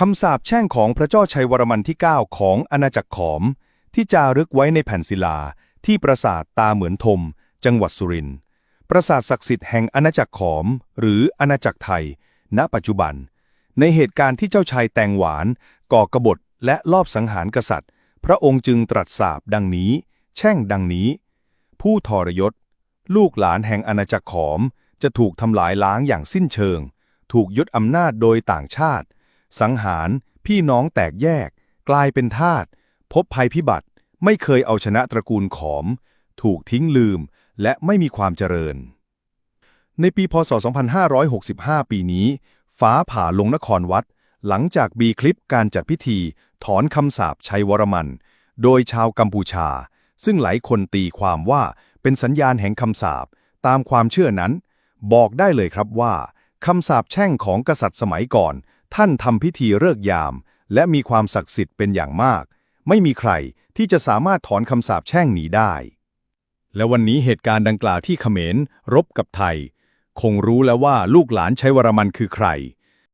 คำสาปแช่งของพระเจ้าชัยวรมันที่ 9 ของอาณาจักรขอม ที่จารึกไว้ในแผ่นศิลา ที่ปราสาทตาเหมือนทม จังหวัดสุรินทร์ปราสาทศักดิ์สิทธิ์แห่งอาณาจักรขอม หรืออาณาจักรไทย ณ ปัจจุบัน ในเหตุการณ์ที่เจ้าชายแตงหวาน ก่อกบฏและลอบสังหารกษัตริย์ พระองค์จึงตรัสสาปดังนี้ แช่งดังนี้ ผู้ทรยศ ลูกหลานแห่งอาณาจักรขอม จะถูกทำลายล้างอย่างสิ้นเชิง ถูกยึดอำนาจโดยต่างชาติ สังหาร พี่น้องแตกแยก กลายเป็นทาส พบภัยพิบัติ ไม่เคยเอาชนะตระกูลขอม ถูกทิ้งลืม และไม่มีความเจริญ ในปีพศ 2565 ปีนี้ ฟ้าผ่าลงนครวัด หลังจากบีคลิปการจัดพิธี ถอนคำสาปชัยวรมัน โดยชาวกัมพูชา ซึ่งหลายคนตีความว่าเป็นสัญญาณแห่งคำสาปตามความเชื่อนั้น บอกได้เลยครับว่าคำสาปแช่งของกษัตริย์สมัยก่อน ท่านทำพิธีเลิกยาม และมีความศักดิ์สิทธิ์เป็นอย่างมาก ไม่มีใครที่จะสามารถถอนคำสาปแช่งนี้ได้ และวันนี้เหตุการณ์ดังกล่าวที่เขมรรบกับไทย คงรู้แล้วว่าลูกหลานชัยวรมันคือใคร